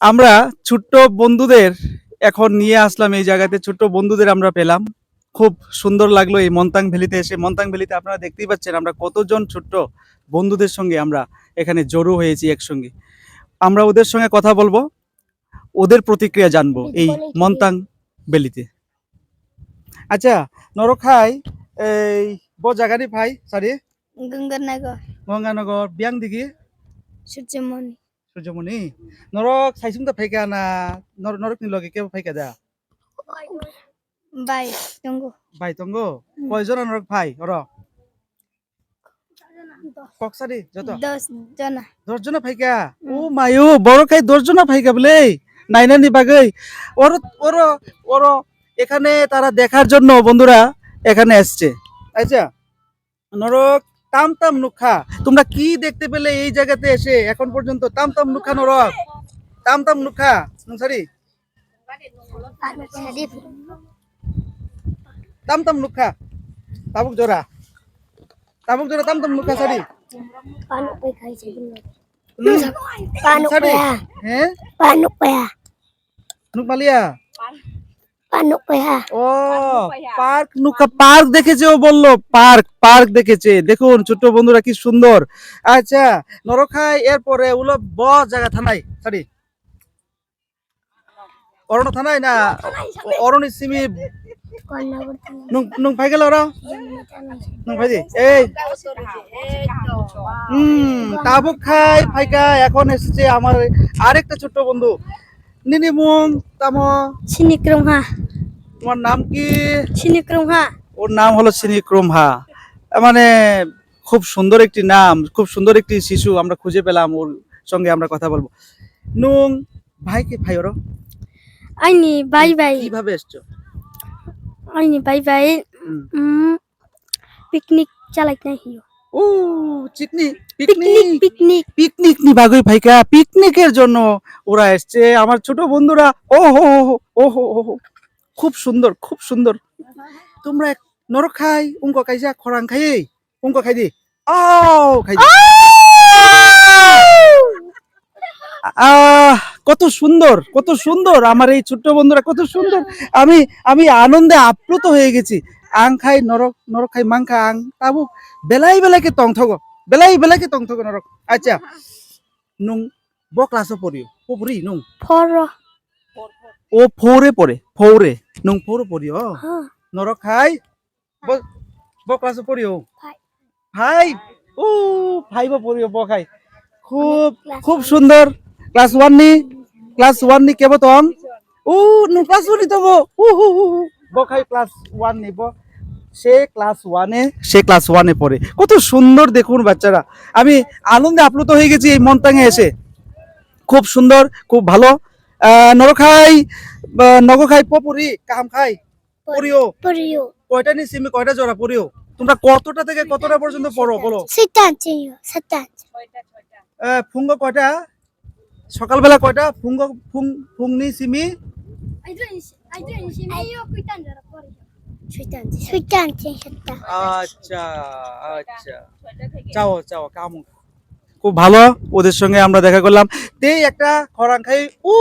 আমরা ছোট্ট বন্ধুদের এখন নিয়ে আসলাম এই জায়গাতে। ছোট্ট বন্ধুদের আমরা পেলাম। খুব সুন্দর লাগল এই মন্তাং ভ্যালিতে এসে। মন্তাং ভ্যালিতে আপনারা দেখতেই পাচ্ছেন আমরা কতজন ছোট্ট বন্ধুদের সঙ্গে আমরা এখানে জড়ো হয়েছি একসঙ্গে। আমরা ওদের সঙ্গে কথা বলব ওদের প্রতিক্রিয়া জানব এই মন্তাং ভ্যালিতে। আচ্ছা নরখাই এই ব জাগানি ভাই সরি গঙ্গানগর। গঙ্গানগর বিয়াং দিঘি সূর্যমণি। সূর্যমণি নরক সাইসুম তো ফাইকা না নর- নরক নি লগে কেউ ফাইকা দা? বাই টঙ্গু ভাই তঙ্গ কয়জন নরক ভাই ওর কক্সারি যত। দশ জনা। দশজনা ফাইকা? ও মায়ু বড় খাই দশজনা ফাইকা বলে। নাইনা নি বাগৈ। ওর ওর ওর এখানে তারা দেখার জন্য বন্ধুরা এখানে আসছে। আচ্ছা নরক তাম তাম নুখা। তোমরা কি দেখতে পেলে এই জায়গাতে এসে? এখন পর্যন্ত তাম তাম নুখা নরক। তাম তাম নুখা। নংসারি তাম তাম নুখা। তাবুক জোড়া। তাবুক জোড়া তাম তাম নুখা সারি। সারি। হ্যাঁ? নুক মালিয়া। পার্ক নুকা পার্ক দেখেছে ও বলল পার্ক পার্ক দেখেছে। দেখুন ছোট্ট বন্ধুরা কি সুন্দর। আচ্ছা নরখাই এরপরে উলো ব জায়গা থানাই সরি অরণ থানাই না? অরণি সিমি নুং নুং ফাই গেল ওরা? নুং ফাই এই। হুম তাবুক খাই ফাইকা এখন এসেছে আমার আরেকটা ছোট্ট বন্ধু। নিনি মুং তামো। সিনিক্রম হা তোমার নাম কি? সিনিক্রম হা। ওর নাম হলো সিনিক্রমহা মানে খুব সুন্দর একটি নাম খুব সুন্দর একটি শিশু আমরা খুঁজে পেলাম ওর সঙ্গে আমরা কথা বলব। নুং ভাই কি ভাই ওর আইনি বাই বাই। কীভাবে এসছো? আইনি বাই বাই। পিকনিক চালাইতে নাই হিও ও চিকনি পিকনিক। Picnic picnic. নি বাগুই ভাইকা পিকনিকের জন্য ওরা এসছে। আমার ছোট বন্ধুরা ও হো হো হো হো হো। খুব সুন্দর খুব সুন্দর। তোমরা নরক খাই, উঙ্ক খাইছা খরাং খাই উঙ্ক খাই দি। আও, খাই দি। আহ, কত সুন্দর কত সুন্দর। আমার এই ছোট্ট বন্ধুরা কত সুন্দর। আমি আমি আনন্দে আপ্লুত হয়ে গেছি। আং খাই নরক নরক খাই মাং খা আং। তাবু, বেলাই বেলাকে টং থগ, বেলাই বেলাকে টং থগ নরক। আচ্ছা নুং, ব ক্লাসে পড়িও। পড়ি নুং। ফর। ও ফৌরে পড়ে ফৌরে। নুং ফৌরে পড়িও হা নরক খাই। ব ব ক্লাসে পড়িও ভাই ও। ফাইভ পড়িও ব খাই। খুব খুব সুন্দর। ক্লাস ওয়ান নি ক্লাস ওয়ান নি কেব তং? ও নু ক্লাস ওয়ান নি তো বো উ হু হু। ব খাই ক্লাস ওয়ান নি ব। সে ক্লাস ওয়ানে সে ক্লাস ওয়ানে পড়ে। কত সুন্দর দেখুন বাচ্চারা। আমি আনন্দে আপ্লুত হয়ে গেছি এই মনটাঙে এসে। খুব সুন্দর খুব ভালো। নরখাই নগখাই পপুরি কাহাম খাই পড়িও পরিও কয়টা নি সিমি কয়টা জোড়া পড়িও তোমরা কতটা থেকে কতটা পর্যন্ত পড়ো বলো? সেটান চিও সেটান ফুঙ্গ কয়টা? সকালবেলা কয়টা? ফুঙ্গ ফুং ফুংনি সিমি আচ্ছা আচ্ছা। চাও চাও কাম। খুব ভালো ওদের সঙ্গে আমরা দেখা করলাম। তেই একটা খরাং খাই উ